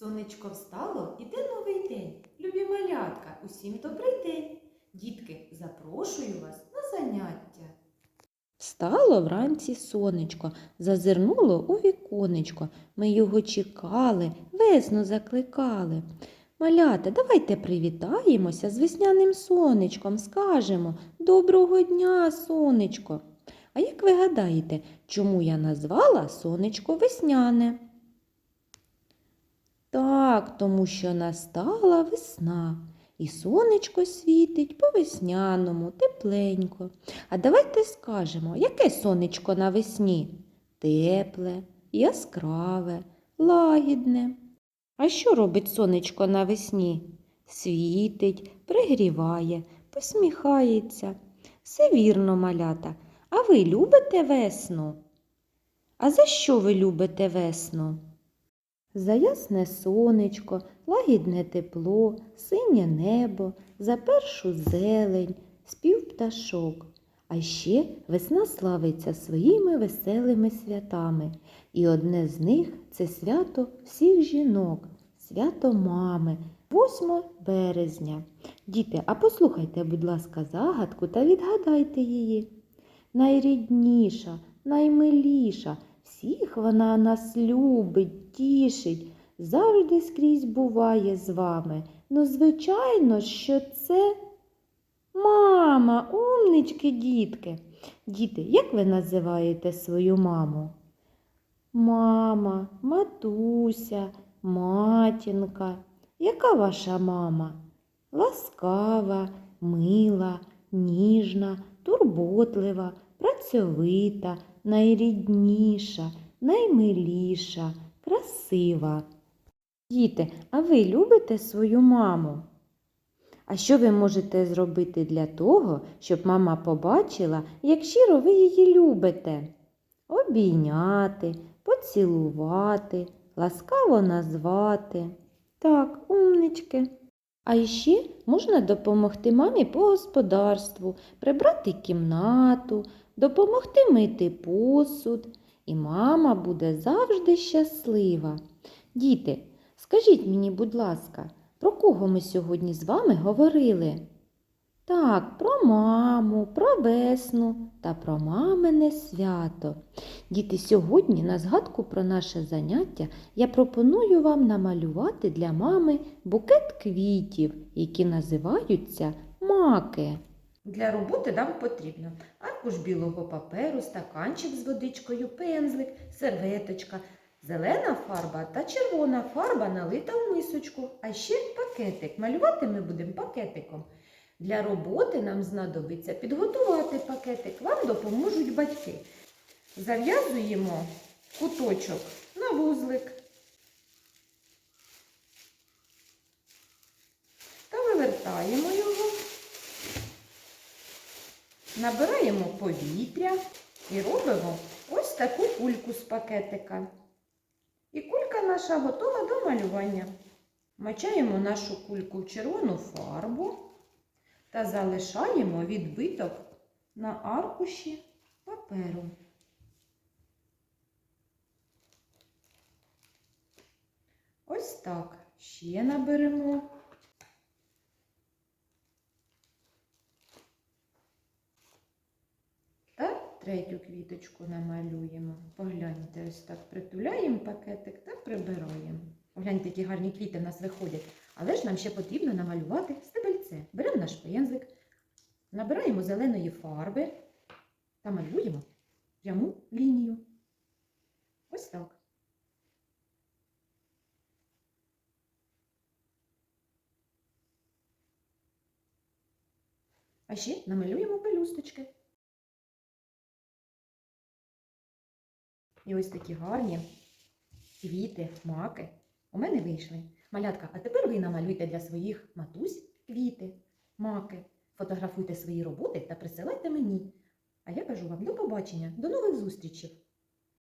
Сонечко встало, іде новий день. Любі малятка, усім добрий день. Дітки, запрошую вас на заняття. Встало вранці сонечко, зазирнуло у віконечко. Ми його чекали, весну закликали. Малята, давайте привітаємося з весняним сонечком, скажемо Доброго дня, сонечко. А як ви гадаєте, чому я назвала сонечко весняне? Так, тому що настала весна, і сонечко світить по весняному, тепленько. А давайте скажемо, яке сонечко навесні? Тепле, яскраве, лагідне. А що робить сонечко навесні? Світить, пригріває, посміхається. Все вірно, малята. А ви любите весну? А за що ви любите весну? За ясне сонечко, лагідне тепло, синє небо, за першу зелень, спів пташок. А ще весна славиться своїми веселими святами, і одне з них це свято всіх жінок, свято мами, 8 березня. Діти, а послухайте, будь ласка, загадку та відгадайте її. Найрідніша, наймиліша, всіх вона нас любить, тішить, завжди скрізь буває з вами. Ну, звичайно, що це мама, умнички, дітки. Діти, як ви називаєте свою маму? Мама, матуся, матінка. Яка ваша мама? Ласкава, мила, ніжна, турботлива, працьовита, найрідніша, наймиліша, красива. Діти, а ви любите свою маму? А що ви можете зробити для того, щоб мама побачила, як щиро ви її любите? Обійняти, поцілувати, ласкаво назвати. Так, умнички. А ще можна допомогти мамі по господарству, прибрати кімнату, допомогти мити посуд. І мама буде завжди щаслива. Діти, скажіть мені, будь ласка, про кого ми сьогодні з вами говорили? Так, про маму, про весну та про мамине свято. Діти, сьогодні на згадку про наше заняття я пропоную вам намалювати для мами букет квітів, які називаються маки. Для роботи нам потрібно аркуш білого паперу, стаканчик з водичкою, пензлик, серветочка, зелена фарба та червона фарба налита в мисочку, а ще пакетик. Малювати ми будемо пакетиком. Для роботи нам знадобиться підготувати пакетик. Вам допоможуть батьки. Зав'язуємо куточок на вузлик та вивертаємо його. Набираємо повітря і робимо ось таку кульку з пакетика. І кулька наша готова до малювання. Мачаємо нашу кульку в червону фарбу та залишаємо відбиток на аркуші паперу. Ось так. Ще наберемо. Та третю квіточку намалюємо. Погляньте, ось так притуляємо пакетик та прибираємо. Погляньте, які гарні квіти в нас виходять. Але ж нам ще потрібно намалювати стебельце. Беремо наш пензлик, набираємо зеленої фарби та малюємо пряму лінію. Ось так. А ще намалюємо пелюсточки. І ось такі гарні квіти, маки у мене вийшли. Малятка, а тепер ви намалюйте для своїх матусь квіти, маки. Фотографуйте свої роботи та присилайте мені. А я кажу вам до побачення, до нових зустрічей!